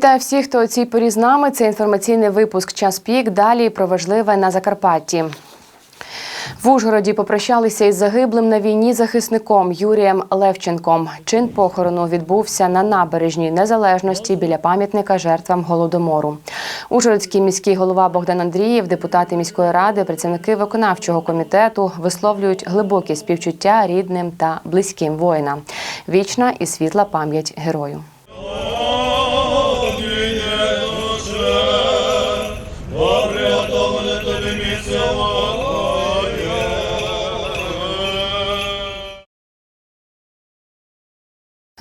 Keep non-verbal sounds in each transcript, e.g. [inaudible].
Вітаю всіх, хто у цій порі з нами. Це інформаційний випуск Час пік. Далі про важливе на Закарпатті. В Ужгороді попрощалися із загиблим на війні захисником Юрієм Левченком. Чин похорону відбувся на набережній незалежності біля пам'ятника жертвам голодомору. Ужгородський міський голова Богдан Андрієв, депутати міської ради, працівники виконавчого комітету висловлюють глибокі співчуття рідним та близьким воїнам. Вічна і світла пам'ять герою.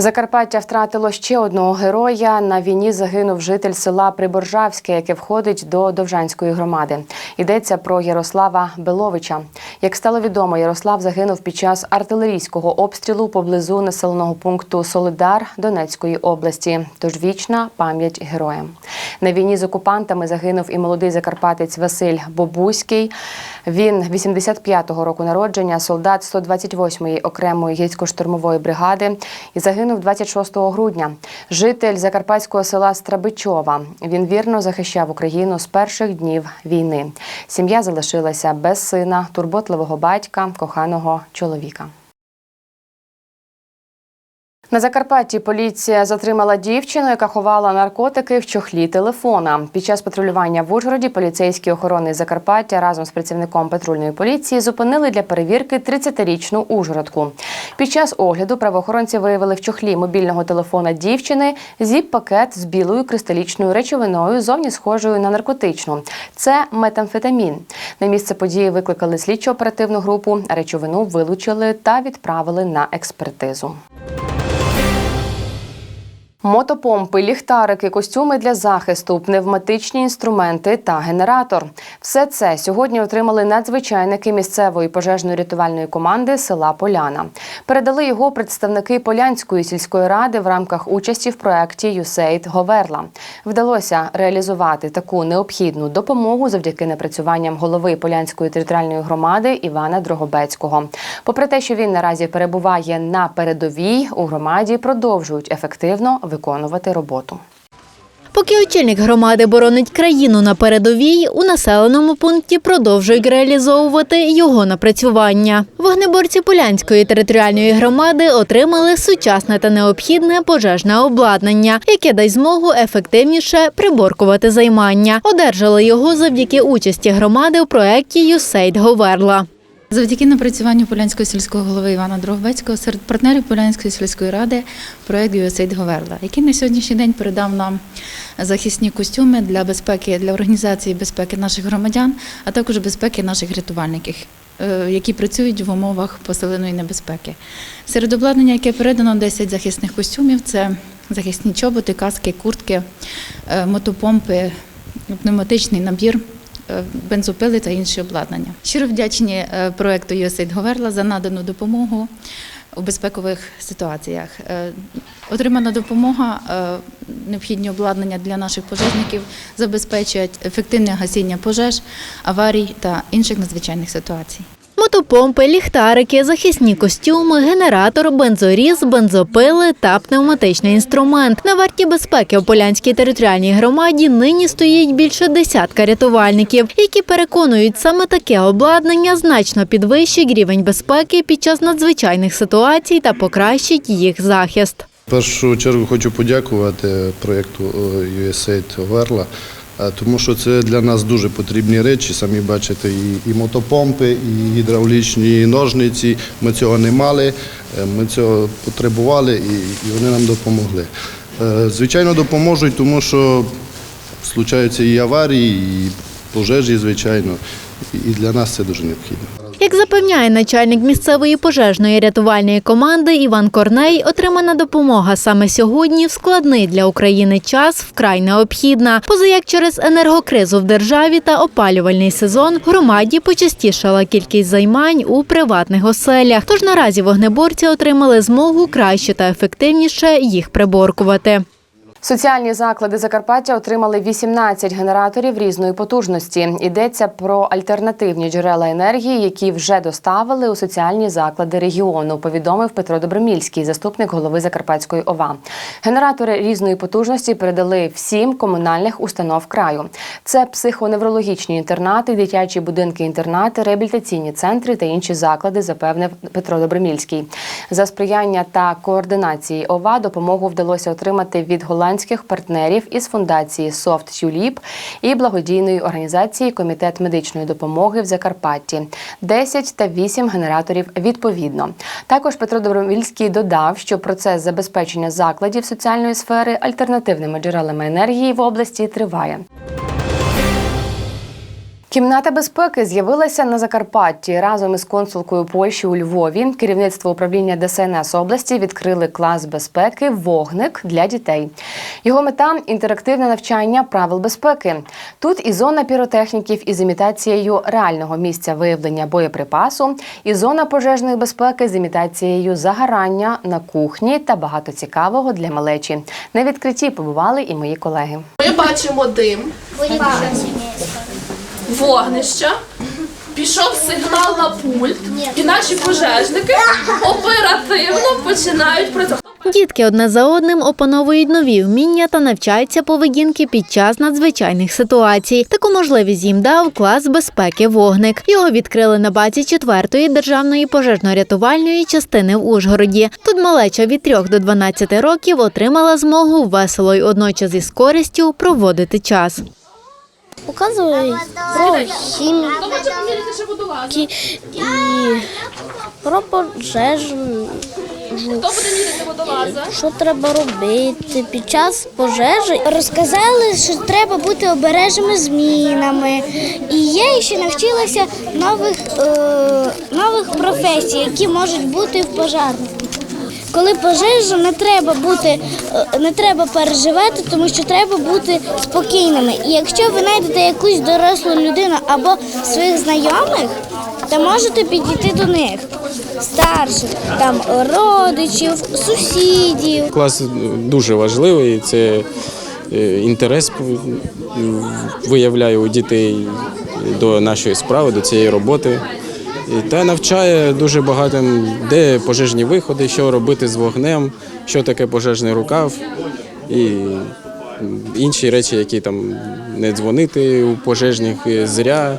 Закарпаття втратило ще одного героя. На війні загинув житель села Приборжавське, яке входить до Довжанської громади. Йдеться про Ярослава Беловича. Як стало відомо, Ярослав загинув під час артилерійського обстрілу поблизу населеного пункту Солидар Донецької області. Тож вічна пам'ять героям. На війні з окупантами загинув і молодий закарпатець Василь Бобуський. Він 85-го року народження, солдат 128-ї окремої гірсько-штурмової бригади і загинув 26 грудня. Житель закарпатського села Страбичова. Він вірно захищав Україну з перших днів війни. Сім'я залишилася без сина, турботливого батька, коханого чоловіка. На Закарпатті поліція затримала дівчину, яка ховала наркотики в чохлі телефона. Під час патрулювання в Ужгороді поліцейські охорони Закарпаття разом з працівником патрульної поліції зупинили для перевірки 30-річну ужгородку. Під час огляду правоохоронці виявили в чохлі мобільного телефона дівчини зіп-пакет з білою кристалічною речовиною, зовні схожою на наркотичну. Це метамфетамін. На місце події викликали слідчо-оперативну групу. Речовину вилучили та відправили на експертизу. Мотопомпи, ліхтарики, костюми для захисту, пневматичні інструменти та генератор. Все це сьогодні отримали надзвичайники місцевої пожежно-рятувальної команди села Поляна. Передали його представники Полянської сільської ради в рамках участі в проєкті «ЮСЕЙД Говерла. Вдалося реалізувати таку необхідну допомогу завдяки напрацюванням голови Полянської територіальної громади Івана Дрогобецького. Попри те, що він наразі перебуває на передовій, у громаді продовжують ефективно виконувати роботу. Поки очільник громади боронить країну на передовій, у населеному пункті продовжують реалізовувати його напрацювання. Вогнеборці Полянської територіальної громади отримали сучасне та необхідне пожежне обладнання, яке дасть змогу ефективніше приборкувати займання. Одержали його завдяки участі громади у проєкті «ЮСЕЙД Говерла. Завдяки напрацюванню Полянського сільського голови Івана Дрогобецького серед партнерів Полянської сільської ради проект USAID Говерла, який на сьогоднішній день передав нам захисні костюми для безпеки для організації безпеки наших громадян, а також безпеки наших рятувальників, е, які працюють в умовах посиленої небезпеки. Серед обладнання, яке передано 10 захисних костюмів, це захисні чоботи, каски, куртки, е, мотопомпи, пневматичний набір бензопили та інші обладнання. Щиро вдячні е, проекту USAID Говерла за надану допомогу у безпекових ситуаціях. Е, Отримана допомога, е, необхідні обладнання для наших пожежників забезпечують ефективне гасіння пожеж, аварій та інших надзвичайних ситуацій. Мотопомпи, ліхтарики, захисні костюми, генератор, бензоріз, бензопили та пневматичний інструмент. На варті безпеки у Полянській територіальній громаді нині стоїть більше десятка рятувальників, які переконують, саме таке обладнання значно підвищить рівень безпеки під час надзвичайних ситуацій та покращить їх захист. В першу чергу хочу подякувати проєкту е, USAID Верла, тому що це для нас дуже потрібні речі. Самі бачите, і, і мотопомпи, і гідравлічні ножниці. Ми цього не мали, е, ми цього потребували і, і вони нам допомогли. Е, Звичайно, допоможуть, тому що случаються і аварії, і пожежі, звичайно, і для нас це дуже необхідно. Як запевняє начальник місцевої пожежної рятувальної команди Іван Корней, отримана допомога саме сьогодні в складний для України час вкрай необхідна. Позаяк через енергокризу в державі та опалювальний сезон громаді почастішала кількість займань у приватних оселях. Тож наразі вогнеборці отримали змогу краще та ефективніше їх приборкувати. Соціальні заклади Закарпаття отримали 18 генераторів різної потужності. Йдеться про альтернативні джерела енергії, які вже доставили у соціальні заклади регіону. Повідомив Петро Добромільський, заступник голови Закарпатської ОВА. Генератори різної потужності передали всім комунальних установ краю. Це психоневрологічні інтернати, дитячі будинки-інтернати, реабілітаційні центри та інші заклади, запевнив Петро Добромільський. За сприяння та координації ОВА допомогу вдалося отримати від голландських партнерів із фундації Soft Tulip і благодійної організації Комітет медичної допомоги в Закарпатті 10 та 8 генераторів відповідно. Також Петро Добровільський додав, що процес забезпечення закладів соціальної сфери альтернативними джерелами енергії в області триває. Кімната безпеки з'явилася на Закарпатті разом із консулкою Польщі у Львові. Керівництво управління ДСНС області відкрили клас безпеки Вогник для дітей. Його мета інтерактивне навчання правил безпеки. Тут і зона піротехніків із імітацією реального місця виявлення боєприпасу, і зона пожежної безпеки з імітацією загорання на кухні та багато цікавого для малечі. На відкритті побували і мої колеги. Ми бачимо дим, вогнища, пішов сигнал на пульт, і наші пожежники оперативно починають працювати. Дітки одне за одним опановують нові вміння та навчаються поведінки під час надзвичайних ситуацій. Таку можливість їм дав клас безпеки вогник. Його відкрили на базі 4-ї державної пожежно-рятувальної частини в Ужгороді. Тут малеча від 3 до 12 років отримала змогу весело й одночас із користю проводити час. Показують про хімію і про пожежу, Хто буде міряти водолаза? що треба робити під час пожежі. Розказали, що треба бути обережними з мінами. І я ще навчилася нових, е, нових професій, які можуть бути в пожарнику. Коли пожежа, не треба бути, е, не треба переживати, тому що треба бути спокійними. І якщо ви знайдете якусь дорослу людину або своїх знайомих, то можете підійти до них старших, там родичів, сусідів. Клас дуже важливий. Це е, інтерес виявляє у дітей до нашої справи, до цієї роботи. Та навчає дуже багатим, де пожежні виходи, що робити з вогнем, що таке пожежний рукав і інші речі, які там не дзвонити у пожежних зря,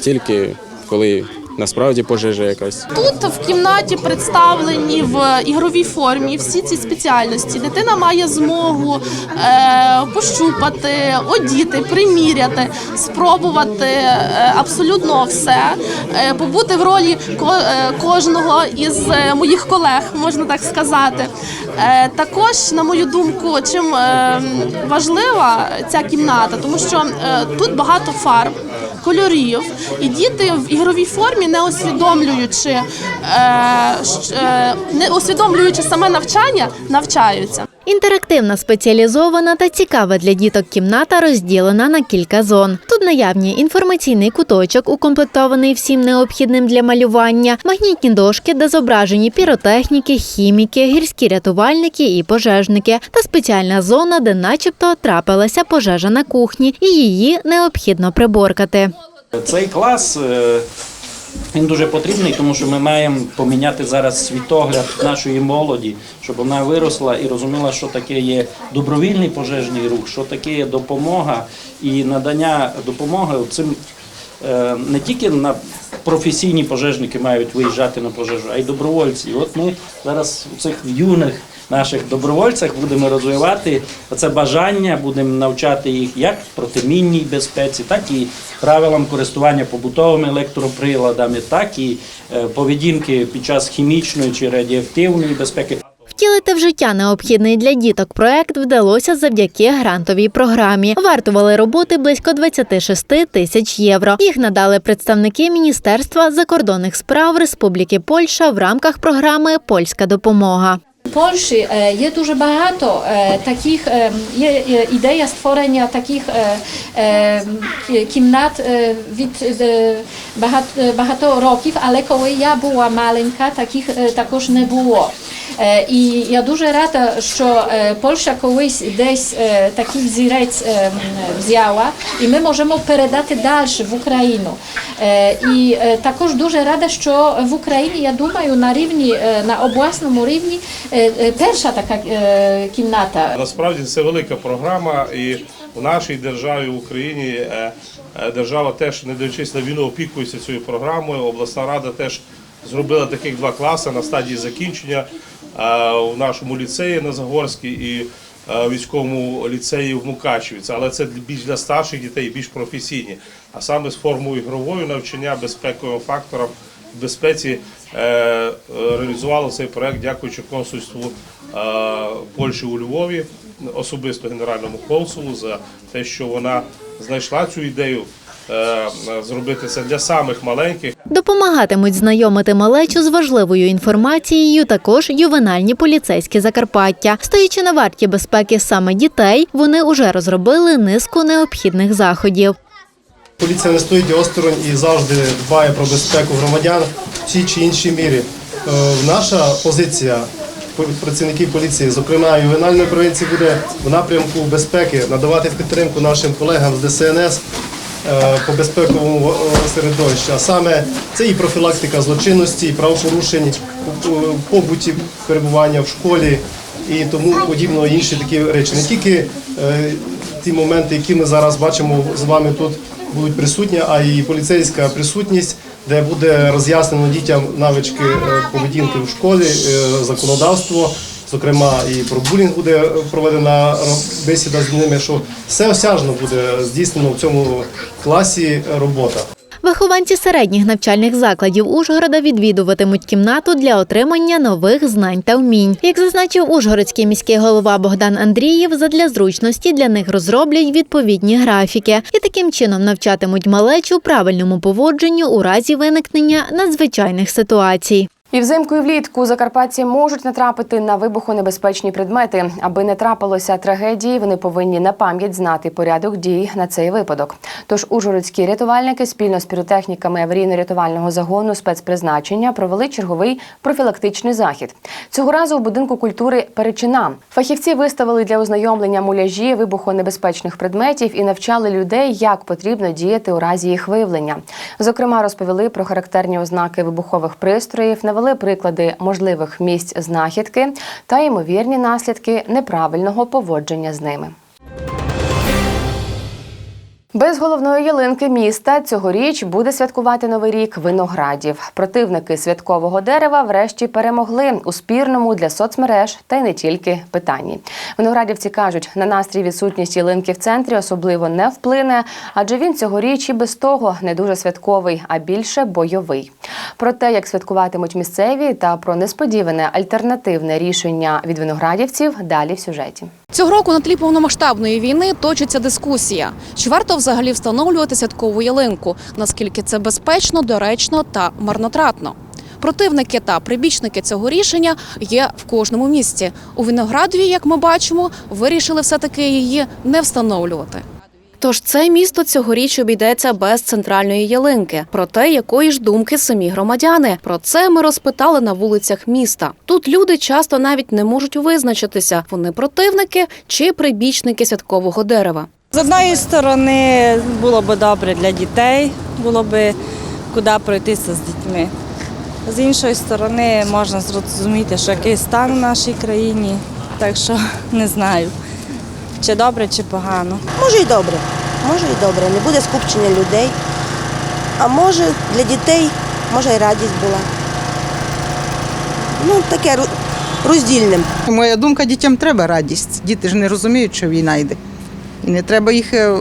тільки коли насправді пожежа якась. Тут в кімнаті представлені в ігровій формі всі ці спеціальності. Дитина має змогу е, пощупати, одіти, приміряти, спробувати е, абсолютно все, е, побути в ролі ко- е, кожного із е, моїх колег, можна так сказати. Е, також, на мою думку, чим е, важлива ця кімната, тому що е, тут багато фарб кольорів, і діти в ігровій формі, не усвідомлюючи, е, е, не усвідомлюючи саме навчання, навчаються. Інтерактивна, спеціалізована та цікава для діток кімната розділена на кілька зон. Тут наявні інформаційний куточок, укомплектований всім необхідним для малювання, магнітні дошки, де зображені піротехніки, хіміки, гірські рятувальники і пожежники, та спеціальна зона, де, начебто, трапилася пожежа на кухні, і її необхідно приборкати. Цей клас е, він дуже потрібний, тому що ми маємо поміняти зараз світогляд нашої молоді, щоб вона виросла і розуміла, що таке є добровільний пожежний рух, що таке є допомога і надання допомоги цим е, не тільки на професійні пожежники мають виїжджати на пожежу, а й добровольці. І от ми зараз у цих юних наших добровольцях будемо розвивати це бажання, будемо навчати їх як протимінній безпеці, так і правилам користування побутовими електроприладами, так і е, поведінки під час хімічної чи радіоактивної безпеки. Втілити в життя необхідний для діток проект вдалося завдяки грантовій програмі. Вартували роботи близько 26 тисяч євро. Їх надали представники Міністерства закордонних справ Республіки Польща в рамках програми Польська допомога. В Польщі е, є дуже багато е, таких, е, є е, ідея створення таких е, е, кі- кімнат е, від е, багато, багато років, але коли я була маленька, таких е, також не було. Е, І я дуже рада, що е, Польща колись десь е, такий взірець е, м, взяла, і ми можемо передати далі в Україну. Е, І е, також дуже рада, що в Україні, я думаю, на рівні, е, на обласному рівні е, е, перша така е, кімната Насправді це велика програма, і в нашій державі, в Україні, е, е, держава теж, не дивлячись на війну, опікується цією програмою. Обласна рада теж зробила таких два класи на стадії закінчення е, в нашому ліцеї на Загорській і е, військовому ліцеї в Мукачевіці. Але це більш для старших дітей, більш професійні. А саме з формою ігровою навчання, безпековим фактором безпеці е, е, реалізували цей проект, дякуючи консульству е, Польщі у Львові, особисто генеральному консулу за те, що вона знайшла цю ідею зробити це для самих маленьких. Допомагатимуть знайомити малечу з важливою інформацією також ювенальні поліцейські Закарпаття. Стоячи на варті безпеки саме дітей, вони уже розробили низку необхідних заходів. Поліція не стоїть осторонь і завжди дбає про безпеку громадян в тій чи іншій мірі. Е, Наша позиція працівників поліції, зокрема ювенальної провінції, буде в напрямку безпеки надавати підтримку нашим колегам з ДСНС е, по безпековому е, середовищу. А саме це і профілактика злочинності, і правопорушень побуті перебування в школі і тому подібно інші такі речі. Не тільки ті моменти, які ми зараз бачимо з вами тут будуть присутні, а і поліцейська присутність, де буде роз'яснено дітям навички е, поведінки в школі, е, законодавство. Зокрема, і про булінг буде проведена ро- бесіда з ними, що все осяжно буде здійснено в цьому класі робота. Вихованці середніх навчальних закладів Ужгорода відвідуватимуть кімнату для отримання нових знань та вмінь. Як зазначив Ужгородський міський голова Богдан Андрієв, задля зручності для них розроблять відповідні графіки і таким чином навчатимуть малечу правильному поводженню у разі виникнення надзвичайних ситуацій. І взимку і влітку закарпатці можуть натрапити на вибухонебезпечні предмети. Аби не трапилося трагедії, вони повинні на пам'ять знати порядок дій на цей випадок. Тож ужгородські рятувальники спільно з піротехніками аварійно-рятувального загону спецпризначення провели черговий профілактичний захід. Цього разу в будинку культури Перечина фахівці виставили для ознайомлення муляжі вибухонебезпечних предметів і навчали людей, як потрібно діяти у разі їх виявлення. Зокрема, розповіли про характерні ознаки вибухових пристроїв, навели приклади можливих місць знахідки та ймовірні наслідки неправильного поводження з ними. Без головної ялинки міста цьогоріч буде святкувати новий рік виноградів. Противники святкового дерева врешті перемогли у спірному для соцмереж та й не тільки питанні. Виноградівці кажуть, на настрій відсутність ялинки в центрі особливо не вплине, адже він цьогоріч і без того не дуже святковий, а більше бойовий. Про те, як святкуватимуть місцеві, та про несподіване альтернативне рішення від виноградівців далі в сюжеті. Цього року на тлі повномасштабної війни точиться дискусія. Чи варто взагалі встановлювати святкову ялинку? Наскільки це безпечно, доречно та марнотратно? Противники та прибічники цього рішення є в кожному місті. У Виноградові, як ми бачимо, вирішили все-таки її не встановлювати. Тож це місто цьогоріч обійдеться без центральної ялинки. Проте якої ж думки самі громадяни? Про це ми розпитали на вулицях міста. Тут люди часто навіть не можуть визначитися, вони противники чи прибічники святкового дерева. З одної сторони було б добре для дітей, було б куди пройтися з дітьми. З іншої сторони, можна зрозуміти, що який стан в нашій країні, так що [laughs] не знаю, чи добре, чи погано. Може і добре, може і добре. Не буде скупчення людей. А може для дітей, може і радість була. Ну, таке роздільне. Моя думка, дітям треба радість. Діти ж не розуміють, що війна йде. І не треба їх е,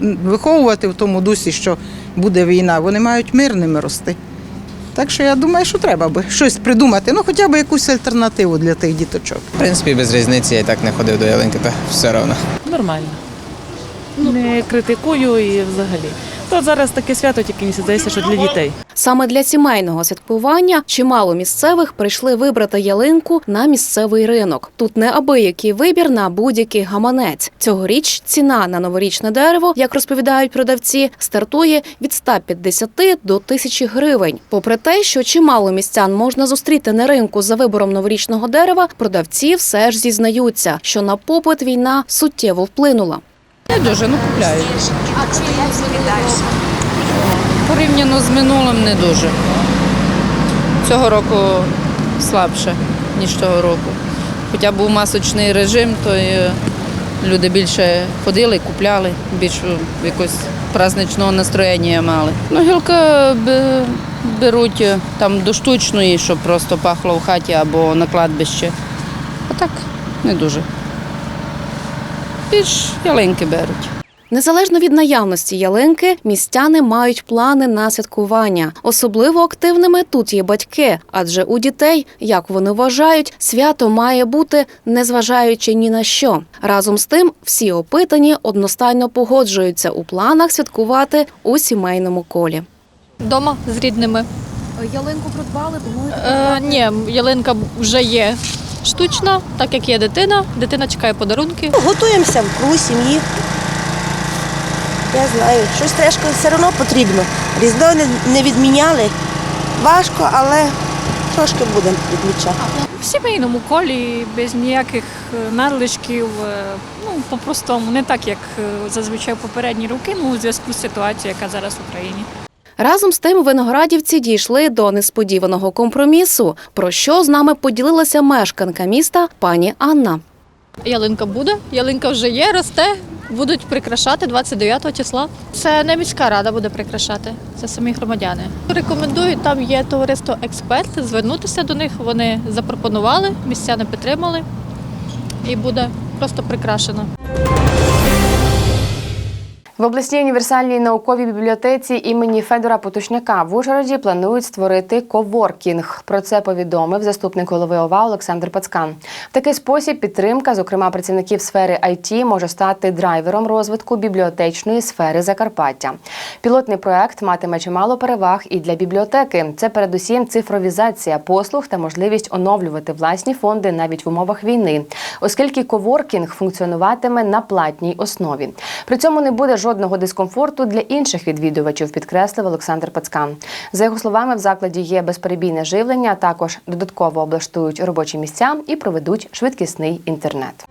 виховувати в тому дусі, що буде війна. Вони мають мирними рости. Так що я думаю, що треба би щось придумати, ну хоча б якусь альтернативу для тих діточок. В принципі, без різниці я і так не ходив до ялинки, то все одно. Нормально. Не критикую і взагалі. То зараз таке свято, тільки мені здається, що для дітей. Саме для сімейного святкування чимало місцевих прийшли вибрати ялинку на місцевий ринок. Тут неабиякий вибір на будь-який гаманець. Цьогоріч ціна на новорічне дерево, як розповідають продавці, стартує від 150 до 1000 гривень. Попри те, що чимало містян можна зустріти на ринку за вибором новорічного дерева, продавці все ж зізнаються, що на попит війна суттєво вплинула. Не дуже, ну купляють. Порівняно з минулим не дуже. Цього року слабше, ніж того року. Хоча був масочний режим, то люди більше ходили, купляли, більш якось праздничного настроєння мали. Ну, гілка беруть е, там до штучної, щоб просто пахло в хаті або на кладбище. А так не дуже. Більш ялинки беруть. Незалежно від наявності ялинки, містяни мають плани на святкування. Особливо активними тут є батьки, адже у дітей, як вони вважають, свято має бути незважаючи ні на що. Разом з тим, всі опитані одностайно погоджуються у планах святкувати у сімейному колі. Дома з рідними. Ялинку придбали, тому Е, ні, ялинка вже є штучна, так як є дитина. Дитина чекає подарунки. Готуємося в кругу сім'ї. Я знаю, щось трошки все одно потрібно. Різдво не, не відміняли. Важко, але трошки будемо відмічати. В сімейному колі без ніяких е, надлишків. е, Ну, по-простому, не так, як е, зазвичай попередні роки, ну, у зв'язку з ситуацією, яка зараз в Україні. Разом з тим виноградівці дійшли до несподіваного компромісу, про що з нами поділилася мешканка міста пані Анна. Ялинка буде, ялинка вже є, росте. Будуть прикрашати 29 числа. Це не міська рада буде прикрашати, це самі громадяни. Рекомендую, там є товариство експерт, звернутися до них. Вони запропонували, містяни підтримали і буде просто прикрашено. В обласній універсальній науковій бібліотеці імені Федора Потушняка в Ужгороді планують створити коворкінг. Про це повідомив заступник голови ОВА Олександр Пацкан. В такий спосіб підтримка, зокрема працівників сфери IT, може стати драйвером розвитку бібліотечної сфери Закарпаття. Пілотний проект матиме чимало переваг і для бібліотеки. Це передусім цифровізація послуг та можливість оновлювати власні фонди навіть в умовах війни, оскільки коворкінг функціонуватиме на платній основі. При цьому не буде жодного дискомфорту для інших відвідувачів, підкреслив Олександр Пацкан. За його словами, в закладі є безперебійне живлення, а також додатково облаштують робочі місця і проведуть швидкісний інтернет.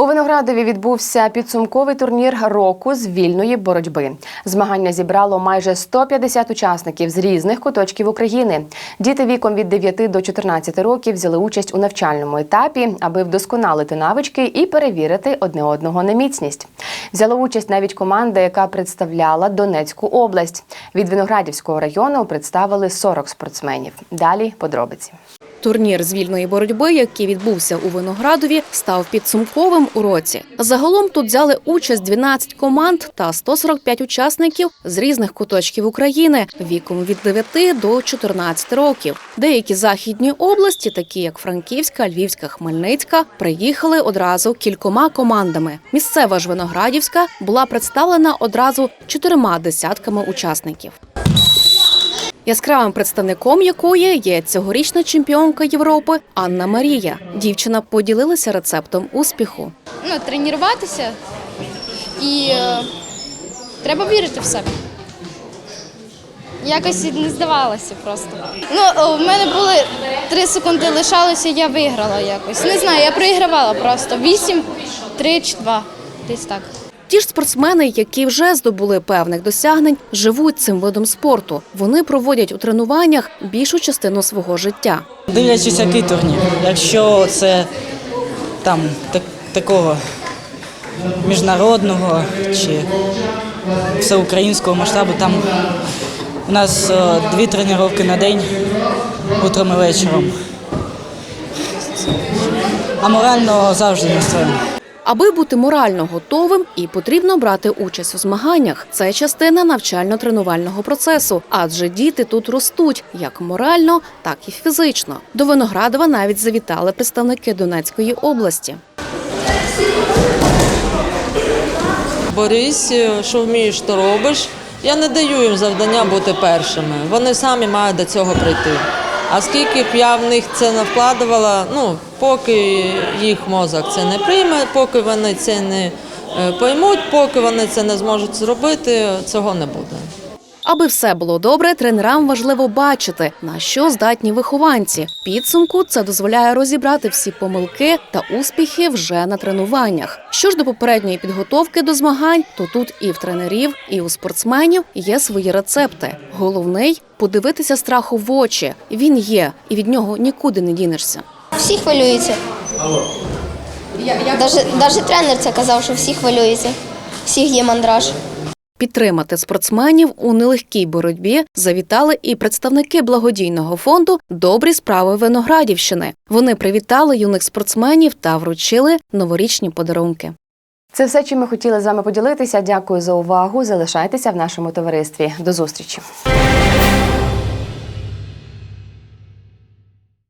У Виноградові відбувся підсумковий турнір року з вільної боротьби. Змагання зібрало майже 150 учасників з різних куточків України. Діти віком від 9 до 14 років взяли участь у навчальному етапі, аби вдосконалити навички і перевірити одне одного на міцність. Взяла участь навіть команда, яка представляла Донецьку область. Від Виноградівського району представили 40 спортсменів. Далі подробиці. Турнір з вільної боротьби, який відбувся у Виноградові, став підсумковим у році. Загалом тут взяли участь 12 команд та 145 учасників з різних куточків України віком від 9 до 14 років. Деякі західні області, такі як Франківська, Львівська, Хмельницька, приїхали одразу кількома командами. Місцева ж Виноградівська була представлена одразу чотирма десятками учасників. Яскравим представником якої є цьогорічна чемпіонка Європи Анна Марія. Дівчина поділилася рецептом успіху. ну, тренуватися і е, треба вірити в себе. Якось не здавалося просто. Ну, в мене були три секунди лишалося, я виграла якось. Не знаю, я проігравала просто. Вісім, три чи два. Десь так. Ті ж спортсмени, які вже здобули певних досягнень, живуть цим видом спорту. Вони проводять у тренуваннях більшу частину свого життя. Дивлячись, який турнір. Якщо це там так, такого міжнародного чи всеукраїнського масштабу, там у нас е, дві тренування на день, утром і вечором. А морально завжди настроєно. Аби бути морально готовим, і потрібно брати участь у змаганнях. Це частина навчально-тренувального процесу, адже діти тут ростуть як морально, так і фізично. До Виноградова навіть завітали представники Донецької області. Борись, що вмієш, то робиш. Я не даю їм завдання бути першими. Вони самі мають до цього прийти. А скільки б я в них це не вкладувала, ну, поки їх мозок це не прийме, поки вони це не е, поймуть, поки вони це не зможуть зробити, цього не буде. Аби все було добре, тренерам важливо бачити, на що здатні вихованці. Підсумку це дозволяє розібрати всі помилки та успіхи вже на тренуваннях. Що ж до попередньої підготовки до змагань, то тут і в тренерів, і у спортсменів є свої рецепти. Головний подивитися страху в очі. Він є, і від нього нікуди не дінешся. Всі хвилюються. Даже тренер це казав, що всі хвилюються. Всіх є мандраж. Підтримати спортсменів у нелегкій боротьбі завітали і представники благодійного фонду Добрі справи Виноградівщини. Вони привітали юних спортсменів та вручили новорічні подарунки. Це все, чим ми хотіли з вами поділитися. Дякую за увагу. Залишайтеся в нашому товаристві. До зустрічі.